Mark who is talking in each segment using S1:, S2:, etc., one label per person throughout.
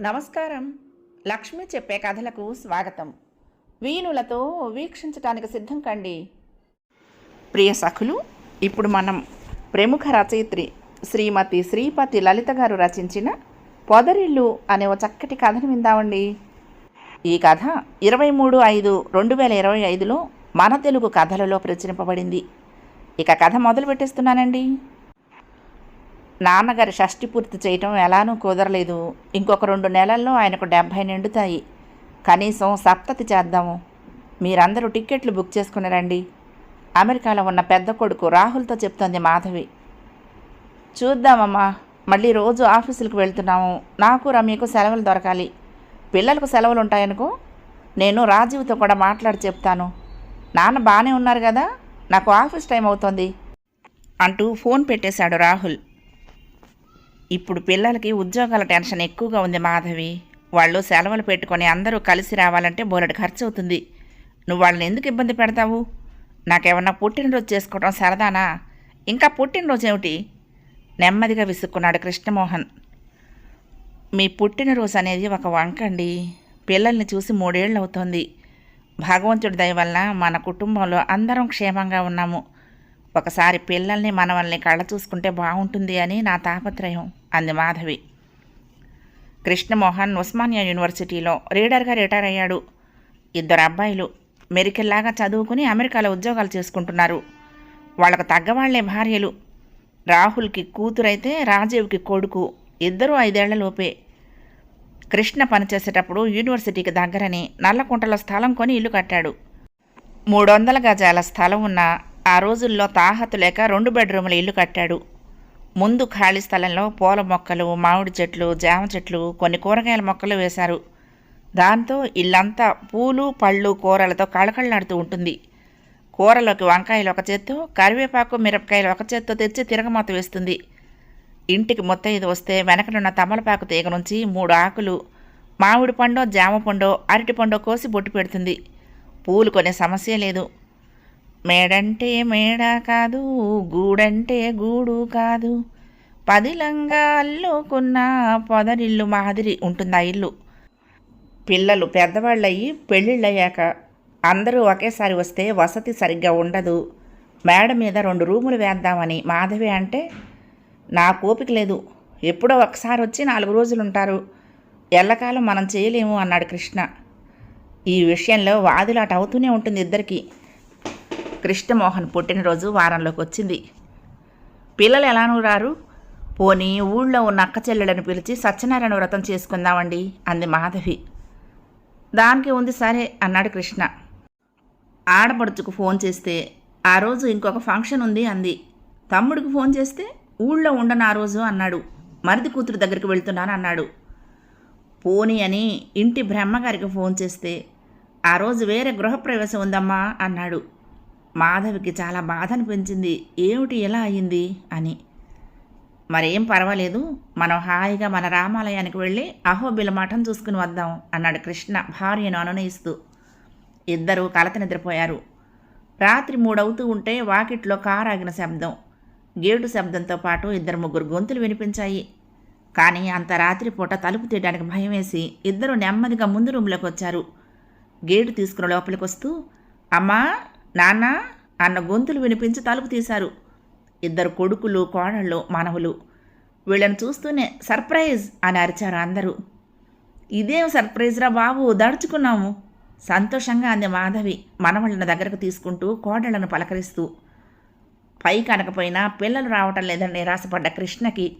S1: నమస్కారం. లక్ష్మి చెప్పే కథలకు స్వాగతం. వీణులతో వీక్షించటానికి సిద్ధం కండి. ప్రియ సఖులు ఇప్పుడు మనం ప్రముఖ రచయిత్రి శ్రీమతి శ్రీపతి లలిత గారు రచించిన పొదరిల్లు అనే ఓ చక్కటి కథను విందామండి. ఈ కథ ఇరవై మూడు ఐదు రెండు వేల ఇరవై ఐదులో మన తెలుగు కథలలో ప్రచురింపబడింది. ఇక కథ మొదలు పెట్టేస్తున్నానండి నాన్నగారి షష్టి పూర్తి చేయటం ఎలానూ కుదరలేదు. ఇంకొక రెండు నెలల్లో ఆయనకు డెబ్భై నిండుతాయి. కనీసం సప్తతి చేద్దాము. మీరందరూ టిక్కెట్లు బుక్ చేసుకుని రండి. అమెరికాలో ఉన్న పెద్ద కొడుకు రాహుల్తో చెప్తోంది మాధవి. చూద్దామమ్మా మళ్ళీ రోజు ఆఫీసులకు వెళ్తున్నాము. నాకు రమ్యకు సెలవులు దొరకాలి. పిల్లలకు సెలవులు ఉంటాయనుకో నేను రాజీవ్తో కూడా మాట్లాడి చెప్తాను. నాన్న బాగానే ఉన్నారు కదా? నాకు ఆఫీస్ టైం అవుతోంది. అంటూ ఫోన్ పెట్టేశాడు రాహుల్. ఇప్పుడు పిల్లలకి ఉద్యోగాల టెన్షన్ ఎక్కువగా ఉంది మాధవి. వాళ్ళు సెలవులు పెట్టుకొని అందరూ కలిసి రావాలంటే బోలెడు ఖర్చు అవుతుంది నువ్వు వాళ్ళని ఎందుకు ఇబ్బంది పెడతావు? నాకేమన్నా పుట్టినరోజు చేసుకోవడం సరదానా? ఇంకా పుట్టినరోజు ఏమిటి నెమ్మదిగా విసుక్కున్నాడు కృష్ణమోహన్. మీ పుట్టినరోజు అనేది ఒక వంకండి. పిల్లల్ని చూసి మూడేళ్ళు అవుతోంది భగవంతుడి దయ వల్ల మన కుటుంబంలో అందరం క్షేమంగా ఉన్నాము. ఒకసారి పిల్లల్ని మనవల్ని కళ్ళ చూసుకుంటే బాగుంటుంది అని నా తాపత్రయం అంది మాధవి. కృష్ణమోహన్ ఉస్మానియా యూనివర్సిటీలో రీడర్గా రిటైర్ అయ్యాడు. ఇద్దరు అబ్బాయిలు మెరికెల్లాగా చదువుకుని అమెరికాలో ఉద్యోగాలు చేసుకుంటున్నారు. వాళ్ళకు తగ్గవాళ్ళే భార్యలు. రాహుల్కి కూతురైతే రాజీవ్కి కొడుకు ఇద్దరూ ఐదేళ్ళలోపే కృష్ణ పనిచేసేటప్పుడు యూనివర్సిటీకి దగ్గరని నల్లకుంటలో స్థలం కొని ఇల్లు కట్టాడు. మూడు వందల గజాల స్థలం ఉన్న ఆ రోజుల్లో తాహతు లేక రెండు బెడ్రూముల ఇల్లు కట్టాడు. ముందు ఖాళీ స్థలంలో పూల మొక్కలు మామిడి చెట్లు జామ చెట్లు కొన్ని కూరగాయల మొక్కలు వేశారు. దాంతో ఇల్లంతా పూలు పళ్ళు కూరలతో కళకళలాడుతూ ఉంటుంది. కూరలోకి వంకాయలు ఒక చేత్తో కరివేపాకు మిరపకాయలు ఒక చేత్తో తెచ్చి తిరగమాత వేస్తుంది. ఇంటికి ముత్తైదు వస్తే వెనకనున్న తమలపాకు తీగ నుంచి మూడు ఆకులు మామిడి పండో జామ పండో అరటి పండో కోసి బొట్టు పెడుతుంది. పూలు కొనే సమస్య లేదు. మేడంటే మేడ కాదు గూడంటే గూడు కాదు. పదిలంగా అల్లుకున్న పొదరిల్లు మాదిరి ఉంటుంది ఆ ఇల్లు? పిల్లలు పెద్దవాళ్ళయ్యి పెళ్ళిళ్ళయ్యాక అందరూ ఒకేసారి వస్తే వసతి సరిగ్గా ఉండదు. మేడ మీద రెండు రూములు వేద్దామని మాధవి అంటే నా కోపిక లేదు. ఎప్పుడో ఒకసారి వచ్చి నాలుగు రోజులు ఉంటారు ఎల్లకాలం మనం చేయలేము అన్నాడు కృష్ణ. ఈ విషయంలో వాదులాట అవుతూనే ఉంటుంది ఇద్దరికీ. కృష్ణమోహన్ పుట్టినరోజు వారంలోకి వచ్చింది పిల్లలు ఎలానూ రారు పోనీ ఊళ్ళో ఉన్న అక్క చెల్లెలను పిలిచి సత్యనారాయణ వ్రతం చేసుకుందామండి అంది మాధవి. దానికి ఉంది సరే అన్నాడు కృష్ణ. ఆడపడుచుకు ఫోన్ చేస్తే ఆ రోజు ఇంకొక ఫంక్షన్ ఉంది అంది. తమ్ముడికి ఫోన్ చేస్తే ఊళ్ళో ఉండను ఆ రోజు అన్నాడు. మరిది కూతురు దగ్గరికి వెళ్తున్నాను అన్నాడు. పోనీ అని ఇంటి బ్రహ్మగారికి ఫోన్ చేస్తే ఆ రోజు వేరే గృహప్రవేశం ఉందమ్మా అన్నాడు. మాధవికి చాలా బాధ అనిపించింది ఏమిటి ఎలా అయింది? అని. మరేం పర్వాలేదు. మనం హాయిగా మన రామాలయానికి వెళ్ళి అహోబిల మఠం చూసుకుని వద్దాం అన్నాడు కృష్ణ భార్యను అనునయిస్తూ. ఇద్దరూ కలత నిద్రపోయారు. రాత్రి మూడవుతూ ఉంటే వాకిట్లో కారు ఆగిన శబ్దం. గేటు శబ్దంతో పాటు ఇద్దరు ముగ్గురు గొంతులు వినిపించాయి. కానీ అంత రాత్రిపూట తలుపు తీయడానికి భయం వేసి ఇద్దరు నెమ్మదిగా ముందు రూమ్లోకి వచ్చారు. గేటు తీసుకుని లోపలికి వస్తూ అమ్మా నాన్న అన్న గొంతులు వినిపించి తలుపు తీశారు. ఇద్దరు కొడుకులు కోడళ్ళు మనవులు. వీళ్ళని చూస్తూనే సర్ప్రైజ్ అని అరిచారు అందరూ. ఇదేం సర్ప్రైజ్ రా బాబు దడుచుకున్నాము. సంతోషంగా అంది మాధవి మనవళ్ళని దగ్గరకు తీసుకుంటూ కోడళ్ళను పలకరిస్తూ. పైకి అనకపోయినా పిల్లలు రావటం లేదని నిరాశపడ్డ కృష్ణకి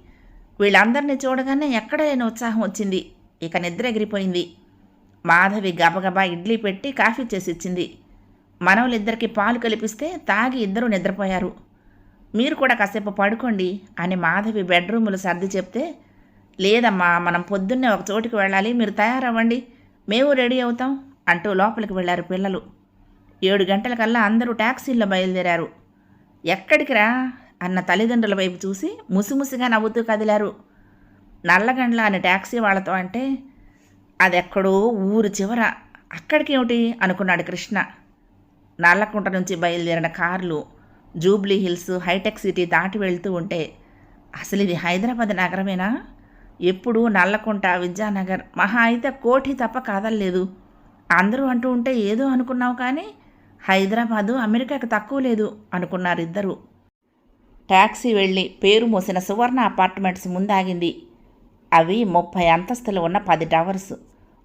S1: వీళ్ళందరినీ చూడగానే ఎక్కడ లేని ఉత్సాహం వచ్చింది. ఇక నిద్ర ఎగిరిపోయింది. మాధవి గబగబా ఇడ్లీ పెట్టి కాఫీ చేసి ఇచ్చింది మనవలిద్దరికి పాలు కలిపిస్తే తాగి ఇద్దరూ నిద్రపోయారు. మీరు కూడా కాసేపు పడుకోండి అని మాధవి బెడ్రూములు సర్ది చెప్తే లేదమ్మా మనం పొద్దున్నే ఒక చోటుకి వెళ్ళాలి మీరు తయారవ్వండి మేము రెడీ అవుతాం అంటూ లోపలికి వెళ్ళారు పిల్లలు. ఏడు గంటలకల్లా అందరూ ట్యాక్సీల్లో బయలుదేరారు. ఎక్కడికి రా అన్న తల్లిదండ్రుల వైపు చూసి ముసిముసిగా నవ్వుతూ కదిలారు. నల్లగండ్ల అనే ట్యాక్సీ వాళ్ళతో అంటే అదెక్కడో ఊరు చివర అక్కడికేమిటి? అనుకున్నాడు కృష్ణ. నల్లకుంట నుంచి బయలుదేరిన కార్లు జూబ్లీ హిల్స్ హైటెక్ సిటీ దాటి వెళ్తూ ఉంటే అసలు ఇది హైదరాబాద్ నగరమేనా? ఎప్పుడు నల్లకుంట విద్యానగర్ మహా అయితే కోఠి తప్ప కాదల్లేదు అందరూ అంటూ ఉంటే ఏదో అనుకున్నావు కానీ హైదరాబాదు అమెరికాకు తక్కువ లేదు అనుకున్నారు ఇద్దరు ట్యాక్సీ వెళ్ళి పేరు మోసిన సువర్ణ అపార్ట్మెంట్స్ ముందాగింది. అవి ముప్పై అంతస్తులు ఉన్న పది టవర్స్.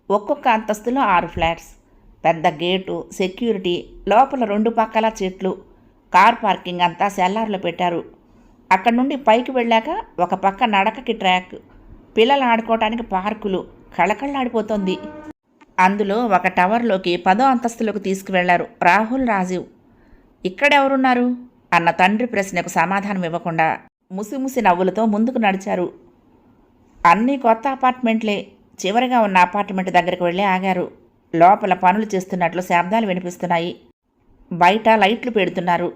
S1: ఒక్కొక్క అంతస్తులో ఆరు ఫ్లాట్స్. పెద్ద గేటు సెక్యూరిటీ లోపల రెండు పక్కల చెట్లు కార్ పార్కింగ్ అంతా సెల్లార్లో పెట్టారు. అక్కడి నుండి పైకి వెళ్ళాక ఒక పక్క నడకకి ట్రాక్ పిల్లలు ఆడుకోవటానికి పార్కులు కళకళలాడిపోతోంది. అందులో ఒక టవర్లోకి పదో అంతస్తులోకి తీసుకువెళ్ళారు రాహుల్ రాజీవ్. ఇక్కడెవరున్నారు? అన్న తండ్రి ప్రశ్నకు సమాధానం ఇవ్వకుండా ముసిముసి నవ్వులతో ముందుకు నడిచారు. అన్ని కొత్త అపార్ట్మెంట్లే. చివరిగా ఉన్న అపార్ట్మెంట్ దగ్గరికి వెళ్ళి ఆగారు. లోపల పనులు చేస్తున్నట్లు శబ్దాలు వినిపిస్తున్నాయి. బయట లైట్లు పెడుతున్నారు.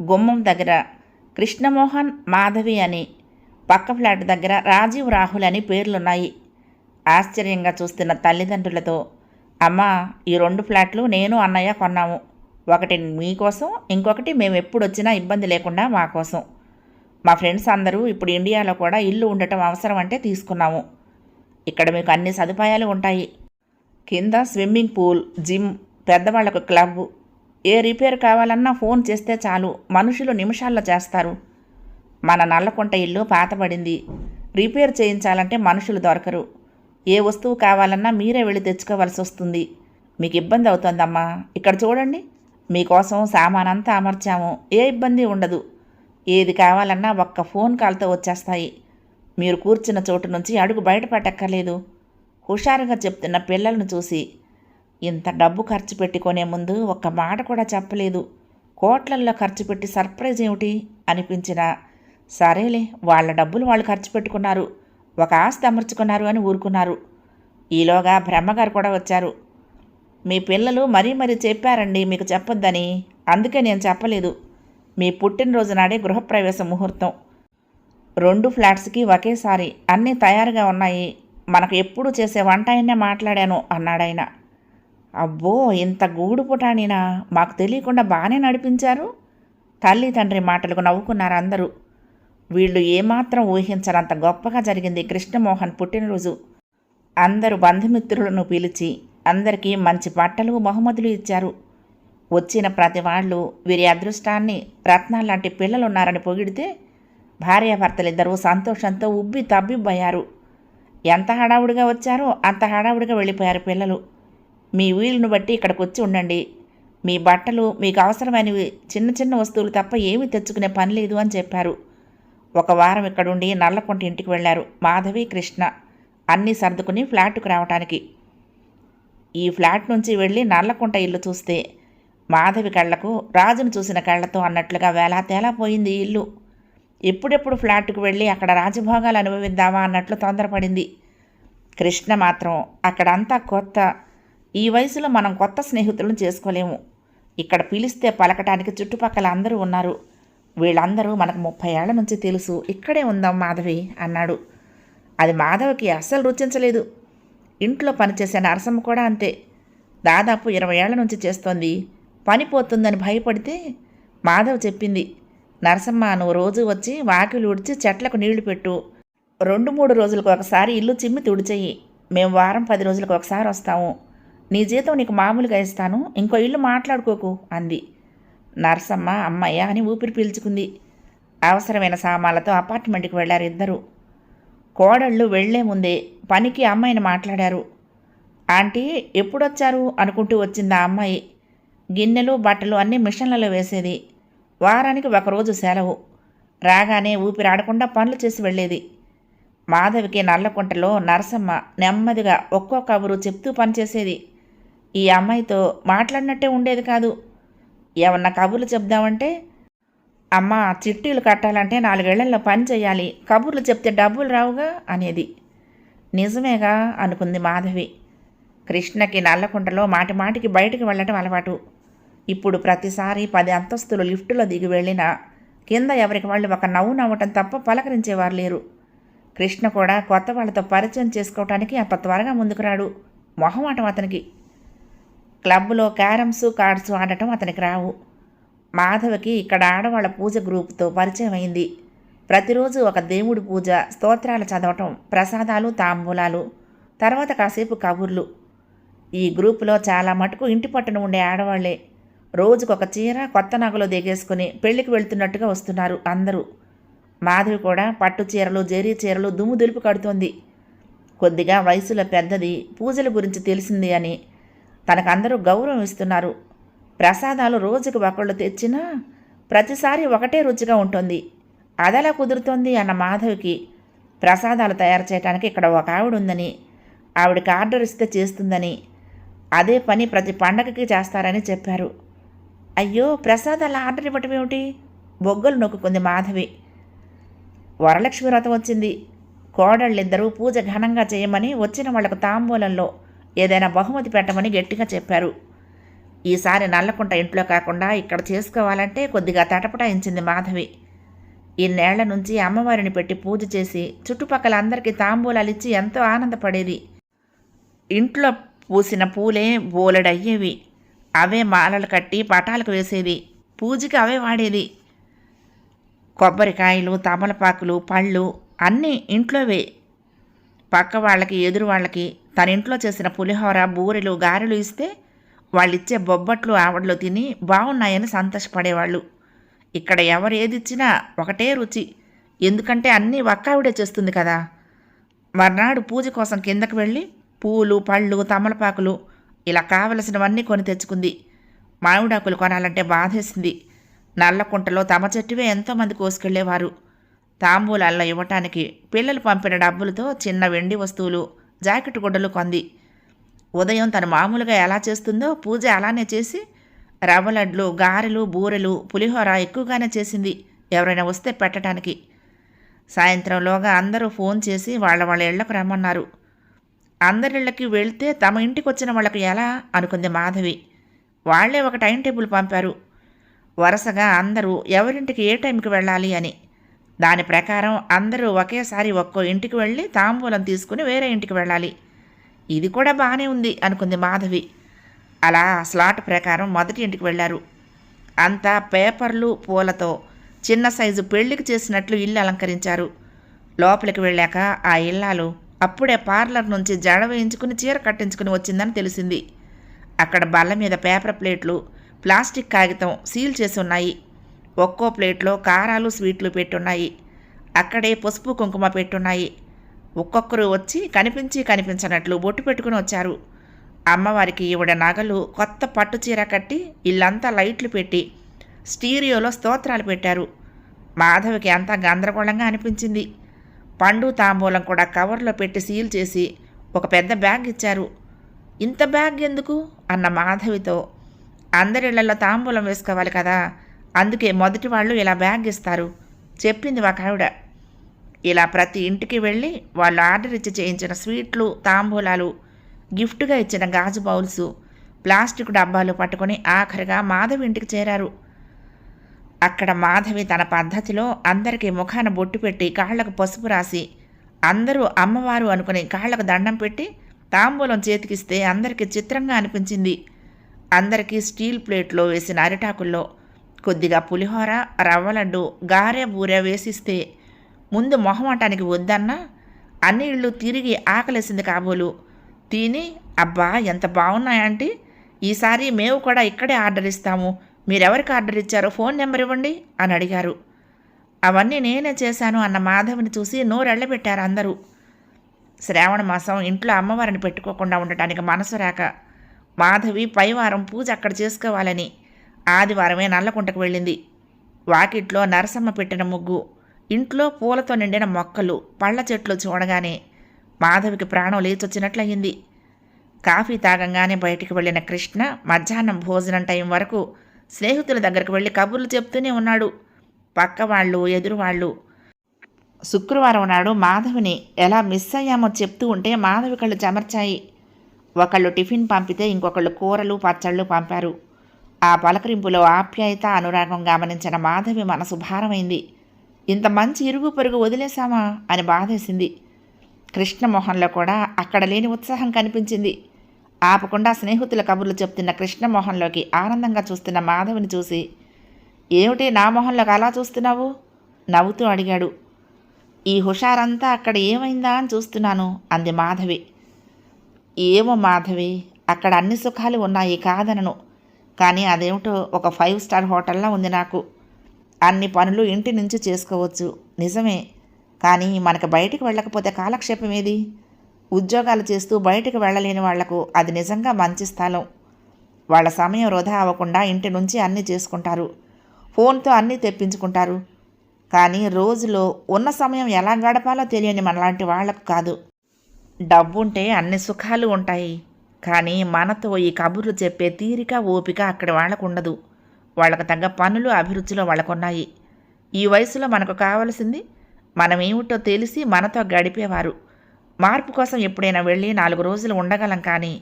S1: గుమ్మం దగ్గర కృష్ణమోహన్ మాధవి అని పక్క ఫ్లాట్ దగ్గర రాజీవ్ రాహుల్ అని పేర్లున్నాయి. ఆశ్చర్యంగా చూస్తున్న తల్లిదండ్రులతో అమ్మా ఈ రెండు ఫ్లాట్లు నేను అన్నయ్య కొన్నాము. ఒకటి మీకోసం ఇంకొకటి మేము ఎప్పుడు వచ్చినా ఇబ్బంది లేకుండా మా కోసం మా ఫ్రెండ్స్ అందరూ ఇప్పుడు ఇండియాలో కూడా ఇల్లు ఉండటం అవసరం అంటే తీసుకున్నాము. ఇక్కడ మీకు అన్ని సదుపాయాలు ఉంటాయి. కింద స్విమ్మింగ్ పూల్ జిమ్ పెద్దవాళ్ళకు క్లబ్. ఏ రిపేర్ కావాలన్నా ఫోన్ చేస్తే చాలు. మనుషులు నిమిషాల్లో చేస్తారు. మన నల్లకుంట ఇల్లు పాతబడింది. రిపేర్ చేయించాలంటే మనుషులు దొరకరు. ఏ వస్తువు కావాలన్నా మీరే వెళ్ళి తెచ్చుకోవాల్సి వస్తుంది. మీకు ఇబ్బంది అవుతుందమ్మా. ఇక్కడ చూడండి. మీకోసం సామానంతా అమర్చాము. ఏ ఇబ్బంది ఉండదు. ఏది కావాలన్నా ఒక్క ఫోన్ కాల్తో వచ్చేస్తాయి. మీరు కూర్చున్న చోటు నుంచి అడుగు బయటపడక్కర్లేదు హుషారుగా చెప్తున్న పిల్లలను చూసి ఇంత డబ్బు ఖర్చు పెట్టుకునే ముందు ఒక్క మాట కూడా చెప్పలేదు. కోట్లల్లో ఖర్చు పెట్టి సర్ప్రైజ్ ఏమిటి? అనిపించిన సరేలే వాళ్ళ డబ్బులు వాళ్ళు ఖర్చు పెట్టుకున్నారు. ఒక ఆస్తి అమర్చుకున్నారు అని ఊరుకున్నారు. ఈలోగా బ్రహ్మగారు కూడా వచ్చారు. మీ పిల్లలు మరీ మరీ చెప్పారండి మీకు చెప్పొద్దని. అందుకే నేను చెప్పలేదు. మీ పుట్టినరోజు నాడే గృహప్రవేశ ముహూర్తం. రెండు ఫ్లాట్స్కి ఒకేసారి అన్నీ తయారుగా ఉన్నాయి. మనకు ఎప్పుడు చేసే వంట అయినా మాట్లాడాను అన్నాడాయన అబ్బో ఇంత గూడు పుటానినా మాకు తెలియకుండా బాగానే నడిపించారు. తల్లి తండ్రి మాటలకు నవ్వుకున్నారు అందరూ. వీళ్ళు ఏమాత్రం ఊహించనంత గొప్పగా జరిగింది కృష్ణమోహన్ పుట్టినరోజు. అందరూ బంధుమిత్రులను పిలిచి అందరికీ మంచి బట్టలు బహుమతులు ఇచ్చారు. వచ్చిన ప్రతి వాళ్ళు వీరి అదృష్టాన్ని రత్నాలాంటి పిల్లలున్నారని పొగిడితే భార్యాభర్తలిద్దరూ సంతోషంతో ఉబ్బి తబ్బిబ్బయ్యారు. ఎంత హడావుడిగా వచ్చారో అంత హడావుడిగా వెళ్ళిపోయారు పిల్లలు. మీ వీలును బట్టి ఇక్కడికి వచ్చి ఉండండి. మీ బట్టలు మీకు అవసరమైనవి చిన్న చిన్న వస్తువులు తప్ప ఏమీ తెచ్చుకునే పని లేదు అని చెప్పారు. ఒక వారం ఇక్కడుండి నల్లకుంట ఇంటికి వెళ్ళారు మాధవి కృష్ణ. అన్నీ సర్దుకుని ఫ్లాట్కు రావటానికి. ఈ ఫ్లాట్ నుంచి వెళ్ళి నల్లకుంట ఇల్లు చూస్తే మాధవి కళ్ళకు రాజును చూసిన కళ్ళతో అన్నట్లుగా వేలా తేలా పోయింది ఇల్లు. ఎప్పుడెప్పుడు ఫ్లాట్కు వెళ్ళి అక్కడ రాజభోగాలు అనుభవిద్దామా అన్నట్లు తొందరపడింది. కృష్ణ మాత్రం అక్కడంతా కొత్త ఈ వయసులో మనం కొత్త స్నేహితులను చేసుకోలేము. ఇక్కడ పిలిస్తే పలకటానికి చుట్టుపక్కల అందరూ ఉన్నారు. వీళ్ళందరూ మనకు ముప్పై ఏళ్ళ నుంచి తెలుసు. ఇక్కడే ఉందాం మాధవి అన్నాడు. అది మాధవికి అస్సలు రుచించలేదు. ఇంట్లో పనిచేసే నరసమ్మ కూడా అంతే. దాదాపు ఇరవై ఏళ్ళ నుంచి చేస్తోంది. పని పోతుందని భయపడితే మాధవ్ చెప్పింది నరసమ్మ నువ్వు రోజు వచ్చి వాకిలు ఉడిచి చెట్లకు నీళ్ళు పెట్టు. రెండు మూడు రోజులకు ఒకసారి ఇల్లు చిమ్మి తుడిచేయి మేము వారం పది రోజులకు ఒకసారి వస్తాము. నీ జీతం నీకు మామూలుగా ఇస్తాను. ఇంకో ఇల్లు మాట్లాడుకోకు అంది. నరసమ్మ అమ్మయ్య అని ఊపిరి పీల్చుకుంది. అవసరమైన సామాన్లతో అపార్ట్మెంట్కి వెళ్ళారు ఇద్దరు. కోడళ్ళు వెళ్ళే ముందే పనికి అమ్మాయిని మాట్లాడారు. ఆంటీ ఎప్పుడొచ్చారు? అనుకుంటూ వచ్చింది ఆ అమ్మాయి. గిన్నెలు బట్టలు అన్నీ మిషన్లలో వేసేది. వారానికి ఒకరోజు సెలవు. రాగానే ఊపిరాడకుండా పనులు చేసి వెళ్ళేది. మాధవికి నల్లకుంటలో నరసమ్మ నెమ్మదిగా ఒక్కో కబురు చెప్తూ పనిచేసేది. ఈ అమ్మాయితో మాట్లాడినట్టే ఉండేది కాదు. ఏమన్నా కబుర్లు చెప్దామంటే అమ్మ చిట్టీలు కట్టాలంటే నాలుగేళ్ళలో పని చేయాలి. కబుర్లు చెప్తే డబ్బులు రావుగా? అనేది. నిజమేగా అనుకుంది మాధవి. కృష్ణకి నల్లకుంటలో మాటి మాటికి బయటికి వెళ్ళటం అలవాటు. ఇప్పుడు ప్రతిసారి పది అంతస్తులు లిఫ్టులో దిగి వెళ్ళినా కింద ఎవరికి వాళ్ళు ఒక నవ్వు నవ్వటం తప్ప పలకరించేవారు లేరు. కృష్ణ కూడా కొత్త వాళ్ళతో పరిచయం చేసుకోవటానికి అంత త్వరగా ముందుకు రాడు మొహమాటం అతనికి. క్లబ్లో క్యారమ్స్ కార్డ్స్ ఆడటం అతనికి రావు. మాధవకి ఇక్కడ ఆడవాళ్ళ పూజ గ్రూప్తో పరిచయం అయింది. ప్రతిరోజు ఒక దేవుడి పూజ స్తోత్రాలు చదవటం ప్రసాదాలు తాంబూలాలు తర్వాత కాసేపు కబుర్లు. ఈ గ్రూపులో చాలా మటుకు ఇంటి పట్టున ఉండే ఆడవాళ్ళే. రోజుకొక చీర కొత్త నగలు దిగేసుకుని పెళ్ళికి వెళ్తున్నట్టుగా వస్తున్నారు అందరూ. మాధవి కూడా పట్టు చీరలు జరీ చీరలు దుమ్ము దులుపు కడుతోంది. కొద్దిగా వయసులో పెద్దది పూజల గురించి తెలిసింది అని తనకందరూ గౌరవం ఇస్తున్నారు. ప్రసాదాలు రోజుకి ఒకళ్ళు తెచ్చినా ప్రతిసారి ఒకటే రుచిగా ఉంటుంది. అదెలా కుదురుతోంది అన్న మాధవికి ప్రసాదాలు తయారు చేయడానికి ఇక్కడ ఒక ఆవిడ ఉందని ఆవిడకి ఆర్డర్ ఇస్తే చేస్తుందని అదే పని ప్రతి పండగకి చేస్తారని చెప్పారు. అయ్యో ప్రసాదాల ఆర్డర్ ఇవ్వటం ఏమిటి? బొగ్గలు నొక్కుంది మాధవి. వరలక్ష్మి వ్రతం వచ్చింది. కోడళ్ళిద్దరూ పూజ ఘనంగా చేయమని వచ్చిన వాళ్ళకు తాంబూలంలో ఏదైనా బహుమతి పెట్టమని గట్టిగా చెప్పారు. ఈసారి నల్లకుంట ఇంట్లో కాకుండా ఇక్కడ చేసుకోవాలంటే కొద్దిగా తటపటాయించింది మాధవి. ఇన్నేళ్ళ నుంచి అమ్మవారిని పెట్టి పూజ చేసి చుట్టుపక్కల అందరికీ తాంబూలాలు ఇచ్చి ఎంతో ఆనందపడేది. ఇంట్లో పూసిన పూలే బోలెడయ్యేవి. అవే మాలలు కట్టి పటాలకు వేసేది. పూజకి అవే వాడేది. కొబ్బరికాయలు తమలపాకులు పళ్ళు అన్నీ ఇంట్లోవే. పక్క వాళ్ళకి ఎదురు వాళ్ళకి తన ఇంట్లో చేసిన పులిహోర బూరెలు గారెలు ఇస్తే వాళ్ళిచ్చే బొబ్బట్లు ఆవడలు తిని బాగున్నాయని సంతోషపడేవాళ్ళు. ఇక్కడ ఎవరు ఏది ఇచ్చినా ఒకటే రుచి. ఎందుకంటే అన్నీ ఒక్కావిడే చేస్తుంది కదా. మర్నాడు పూజ కోసం కిందకు వెళ్ళి పూలు పళ్ళు తమలపాకులు ఇలా కావలసినవన్నీ కొని తెచ్చుకుంది. మామిడాకులు కొనాలంటే బాధేసింది. నల్లకుంటలో తమ చెట్టువే ఎంతోమంది కోసుకెళ్ళేవారు తాంబూలాల్లో ఇవ్వటానికి పిల్లలు పంపిన డబ్బులతో చిన్న వెండి వస్తువులు జాకెట్ గుడ్డలు కొంది. ఉదయం తను మామూలుగా ఎలా చేస్తుందో పూజ అలానే చేసి రవ్వ లడ్లు గారెలు బూరెలు పులిహోర ఎక్కువగానే చేసింది ఎవరైనా వస్తే పెట్టడానికి సాయంత్రంలోగా అందరూ ఫోన్ చేసి వాళ్ళ వాళ్ళ ఇళ్ళకు రమ్మన్నారు. అందరిళ్ళకి వెళ్తే తమ ఇంటికి వచ్చిన వాళ్ళకి ఎలా? అనుకుంది మాధవి. వాళ్ళే ఒక టైం టేబుల్ పంపారు. వరుసగా అందరూ ఎవరింటికి ఏ టైంకి వెళ్ళాలి అని. దాని ప్రకారం అందరూ ఒకేసారి ఒక్కో ఇంటికి వెళ్ళి తాంబూలం తీసుకుని వేరే ఇంటికి వెళ్ళాలి. ఇది కూడా బాగానే ఉంది అనుకుంది మాధవి. అలా స్లాట్ ప్రకారం మొదటి ఇంటికి వెళ్ళారు. అంతా పేపర్లు పూలతో చిన్న సైజు పెళ్ళికి చేసినట్లు ఇల్లు అలంకరించారు. లోపలికి వెళ్ళాక ఆ ఇల్లాలు అప్పుడే పార్లర్ నుంచి జడ వేయించుకుని చీర కట్టించుకుని వచ్చిందని తెలిసింది. అక్కడ బల్ల మీద పేపర్ ప్లేట్లు ప్లాస్టిక్ కాగితం సీల్ చేసి ఉన్నాయి ఒక్కో ప్లేట్లో కారాలు స్వీట్లు పెట్టున్నాయి. అక్కడే పసుపు కుంకుమ పెట్టున్నాయి. ఒక్కొక్కరు వచ్చి కనిపించి కనిపించనట్లు బొట్టు పెట్టుకుని వచ్చారు. అమ్మవారికి ఈవిడ నగలు కొత్త పట్టు చీర కట్టి ఇల్లంతా లైట్లు పెట్టి స్టీరియోలో స్తోత్రాలు పెట్టారు. మాధవికి అంతా గందరగోళంగా అనిపించింది. పండు తాంబూలం కూడా కవర్లో పెట్టి సీల్ చేసి ఒక పెద్ద బ్యాగ్ ఇచ్చారు. ఇంత బ్యాగ్ ఎందుకు? అన్న మాధవితో. అందరిళ్ళలో తాంబూలం వేసుకోవాలి కదా. అందుకే మొదటి వాళ్ళు ఇలా బ్యాగ్ ఇస్తారు. చెప్పింది ఒక ఆవిడ. ఇలా ప్రతి ఇంటికి వెళ్ళి వాళ్ళు ఆర్డర్ ఇచ్చి చేయించిన స్వీట్లు తాంబూలాలు గిఫ్ట్గా ఇచ్చిన గాజు బౌల్స్ ప్లాస్టిక్ డబ్బాలు పట్టుకొని ఆఖరిగా మాధవి ఇంటికి చేరారు. అక్కడ మాధవి తన పద్ధతిలో అందరికీ ముఖాన బొట్టు పెట్టి కాళ్ళకు పసుపు రాసి అందరూ అమ్మవారు అనుకుని కాళ్ళకు దండం పెట్టి తాంబూలం చేతికిస్తే అందరికీ చిత్రంగా అనిపించింది. అందరికీ స్టీల్ ప్లేట్లో వేసిన అరిటాకుల్లో కొద్దిగా పులిహోర రవ్వ లడ్డు గారె బూరె వేసిస్తే ముందు మొహమాటానికి వద్దన్నా అన్ని ఇళ్ళు తిరిగి ఆకలేసింది కాబోలు. తిని అబ్బా ఎంత బాగున్నాయంటే ఈసారి మేము కూడా ఇక్కడే ఆర్డర్ ఇస్తాము. మీరెవరికి ఆర్డర్ ఇచ్చారో ఫోన్ నెంబర్ ఇవ్వండి అని అడిగారు. అవన్నీ నేనే చేశాను అన్న మాధవిని చూసి నోరెళ్ళబెట్టారు అందరూ. శ్రావణ మాసం ఇంట్లో అమ్మవారిని పెట్టుకోకుండా ఉండటానికి మనసు రాక మాధవి పైవారం పూజ అక్కడ చేసుకోవాలని ఆదివారమే నల్లకుంటకు వెళ్ళింది. వాకిట్లో నరసమ్మ పెట్టిన ముగ్గు ఇంట్లో పూలతో నిండిన మొక్కలు పళ్ళ చెట్లు చూడగానే మాధవికి ప్రాణం లేచొచ్చినట్లయింది. కాఫీ తాగంగానే బయటికి వెళ్ళిన కృష్ణ మధ్యాహ్నం భోజనం టైం వరకు స్నేహితుల దగ్గరకు వెళ్ళి కబుర్లు చెప్తూనే ఉన్నాడు. పక్క వాళ్ళు ఎదురువాళ్ళు శుక్రవారం నాడు మాధవిని ఎలా మిస్ అయ్యామో చెప్తూ ఉంటే మాధవి కళ్ళు చెమర్చాయి. ఒకళ్ళు టిఫిన్ పంపితే ఇంకొకళ్ళు కూరలు పచ్చళ్ళు పంపారు. ఆ పలకరింపులో ఆప్యాయత అనురాగం గమనించిన మాధవి మనసు భారమైంది. ఇంత మంచి ఇరుగు పొరుగు వదిలేశామా? అని బాధేసింది. కృష్ణమోహన్లో కూడా అక్కడ లేని ఉత్సాహం కనిపించింది. ఆపకుండా స్నేహితుల కబుర్లు చెప్తున్న కృష్ణమోహన్లోకి ఆనందంగా చూస్తున్న మాధవిని చూసి ఏమిటి నా మొహంలోకి అలా చూస్తున్నావు? నవ్వుతూ అడిగాడు. ఈ హుషారంతా అక్కడ ఏమైందా అని చూస్తున్నాను అంది మాధవి. ఏమో మాధవి అక్కడ అన్ని సుఖాలు ఉన్నాయి కాదనను కానీ అదేమిటో ఒక ఫైవ్ స్టార్ హోటల్లా ఉంది నాకు. అన్ని పనులు ఇంటి నుంచి చేసుకోవచ్చు నిజమే కానీ మనకు బయటికి వెళ్ళకపోతే కాలక్షేపం ఏది? ఉద్యోగాలు చేస్తూ బయటకు వెళ్ళలేని వాళ్ళకు అది నిజంగా మంచి స్థలం. వాళ్ళ సమయం వృధా అవ్వకుండా ఇంటి నుంచి అన్నీ చేసుకుంటారు. ఫోన్తో అన్నీ తెప్పించుకుంటారు. కానీ రోజులో ఉన్న సమయం ఎలా గడపాలో తెలియని మనలాంటి వాళ్ళకు కాదు. డబ్బుంటే అన్ని సుఖాలు ఉంటాయి. కానీ మనతో ఈ కబుర్లు చెప్పే తీరిక ఓపిక అక్కడి వాళ్ళకు ఉండదు వాళ్ళకు తగ్గ పనులు అభిరుచిలో వాళ్ళకున్నాయి. ఈ వయసులో మనకు కావలసింది మనమేమిటో తెలిసి మనతో గడిపేవారు. మార్పు కోసం ఎప్పుడైనా వెళ్ళి నాలుగు రోజులు ఉండగలం కానీ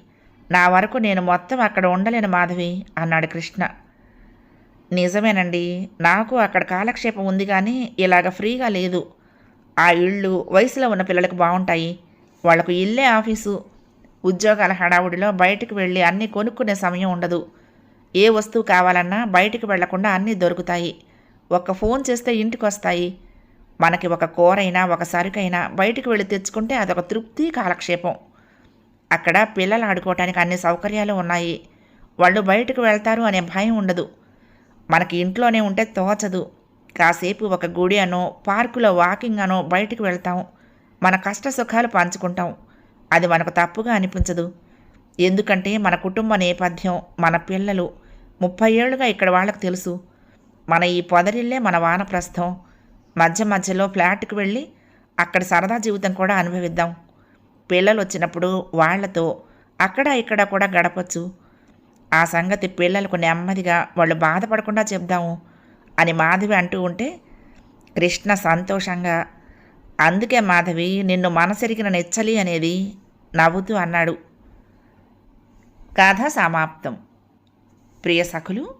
S1: నా వరకు నేను మొత్తం అక్కడ ఉండలేను మాధవి అన్నాడు కృష్ణ. నిజమేనండి నాకు అక్కడ కాలక్షేపం ఉంది కానీ ఇలాగ ఫ్రీగా లేదు. ఆ ఇళ్ళు వయసులో ఉన్న పిల్లలకు బాగుంటాయి. వాళ్ళకు ఇల్లే ఆఫీసు. ఉద్యోగాల హడావుడిలో బయటికి వెళ్ళి అన్నీ కొనుక్కునే సమయం ఉండదు. ఏ వస్తువు కావాలన్నా బయటికి వెళ్ళకుండా అన్నీ దొరుకుతాయి. ఒక్క ఫోన్ చేస్తే ఇంటికి వస్తాయి మనకి ఒక కూరైనా ఒక సరుకైనా బయటికి వెళ్ళి తెచ్చుకుంటే అదొక తృప్తి కాలక్షేపం. అక్కడ పిల్లలు ఆడుకోవటానికి అన్ని సౌకర్యాలు ఉన్నాయి. వాళ్ళు బయటకు వెళ్తారు అనే భయం ఉండదు. మనకి ఇంట్లోనే ఉంటే తోచదు. కాసేపు ఒక గుడి అనో పార్కులో వాకింగ్ అనో బయటికి వెళ్తాం. మన కష్ట సుఖాలు పంచుకుంటాం. అది మనకు తప్పుగా అనిపించదు. ఎందుకంటే మన కుటుంబ నేపథ్యం మన పిల్లలు ముప్పై ఏళ్ళుగా ఇక్కడ వాళ్ళకు తెలుసు. మన ఈ పొదరిల్లే మన వానప్రస్థం. మధ్య మధ్యలో ఫ్లాట్కి వెళ్ళి అక్కడ సరదా జీవితం కూడా అనుభవిద్దాం. పిల్లలు వచ్చినప్పుడు వాళ్ళతో అక్కడ ఇక్కడ కూడా గడపచ్చు. ఆ సంగతి పిల్లలకు నెమ్మదిగా వాళ్ళు బాధపడకుండా చెప్దాము అని మాధవి అంటూ ఉంటే కృష్ణ సంతోషంగా అందుకే మాధవి నిన్ను మనసెరిగిన నెచ్చలి అనేది నవ్వుతూ అన్నాడు. కథ సమాప్తం. ప్రియ సఖులు